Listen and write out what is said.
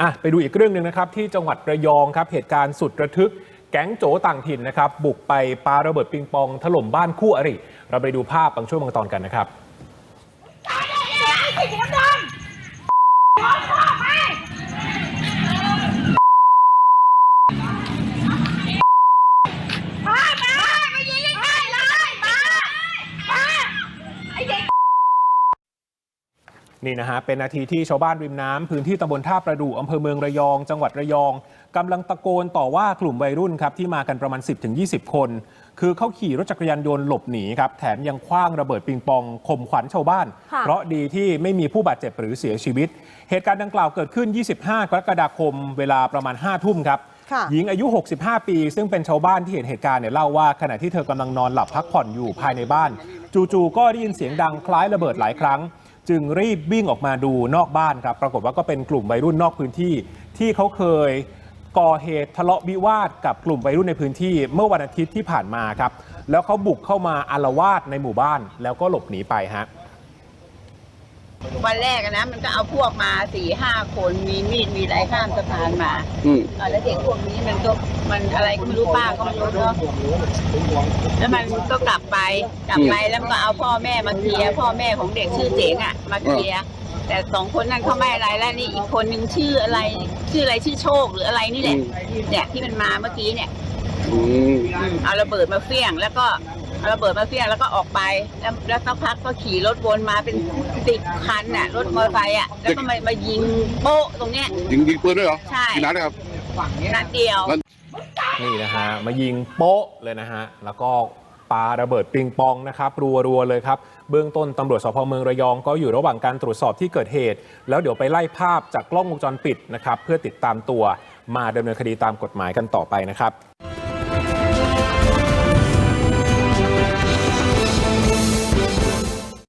อะไปดูอีกเรื่องหนึ่งนะครับที่จังหวัดระยองครับเหตุการณ์สุดระทึก แก๊งโจต่างถิ่นนะครับบุกไปปาระเบิดปิงปองถล่มบ้านคู่อริ เราไปดูภาพบางช่วงบางตอนกันนะครับ นี่นะฮะเป็นนาทีที่ชาวบ้านริมน้ำพื้นที่ตำบลท่าประดู่อำเภอเมืองระยอง จังหวัดระยองกำลังตะโกนต่อว่ากลุ่มวัยรุ่นครับที่มากันประมาณ 10-20 คน คือเขาขี่รถจักรยานยนต์หลบหนีครับแถมยังคว้างระเบิดปิงปองข่มขวัญชาวบ้าน ค่ะ เพราะดีที่ไม่มีผู้บาดเจ็บหรือเสียชีวิต เหตุการณ์ดังกล่าวเกิดขึ้น 25 กรกฎาคม เวลาประมาณ 5 ทุ่มครับ ค่ะ หญิงอายุ 65 ปี ซึ่งเป็นชาวบ้านที่เห็นเหตุการณ์เนี่ยเล่าว่าขณะที่เธอกำลังนอนหลับพักผ่อนอยู่ภายในบ้าน จู่ๆก็ได้ยินเสียงดังคล้ายระเบิดหลายครั้ง จึงรีบวิ่งออกมาดูนอกบ้านครับ ปรากฏว่าก็เป็นกลุ่มวัยรุ่นนอกพื้นที่ ที่เขาเคยก่อเหตุทะเลาะวิวาทกับกลุ่มวัยรุ่นในพื้นที่ เมื่อวันอาทิตย์ที่ผ่านมาครับ แล้วเขาบุกเข้ามาอารวาสในหมู่บ้านแล้วก็หลบหนีไปฮะ วันแรกอะนะมันก็เอาพวกมาสี่ห้าคนมีมีดมีอะไรข้ามสะพานมาอืมเออแล้วเด็กพวกนี้มันก็มันอะไรก็ไม่รู้ป้าก็ไม่รู้เนาะแล้วมันก็กลับไปกลับไปแล้วมันก็เอาพ่อแม่มาเคลียร์พ่อแม่ของเด็กชื่อเจ๋งอะมาเคลียร์แต่สองคนนั้นเขาไม่อะไรแล้วนี่อีกคนนึงชื่ออะไร ชื่ออะไรชื่อโชคหรืออะไรนี่แหละเนี่ยที่มันมาเมื่อกี้เนี่ยอืมอืมเอาระเบิดมาเฟี้ยงแล้วก็ เอาระเบิดมาเฟี้ยงแล้วก็ออกไปแล้วแล้วสักพักก็ขี่รถวนมาเป็นสิบคันน่ะ รถมอเตอร์ไซค์อะแล้วก็มามายิงโป๊ะตรงเนี้ย ยิงยิงปืนด้วยเหรอใช่ กี่นัดนะครับ นัดเดียว นี่นะฮะมายิงโป๊ะเลยนะฮะ แล้วก็ปาระเบิดปิงปองนะครับรัวๆเลยครับ เบื้องต้นตำรวจสพเมืองระยองก็อยู่ระหว่างการตรวจสอบที่เกิดเหตุ แล้วเดี๋ยวไปไล่ภาพจากกล้องวงจรปิดนะครับ เพื่อติดตามตัวมาดำเนินคดีตามกฎหมายกันต่อไปนะครับ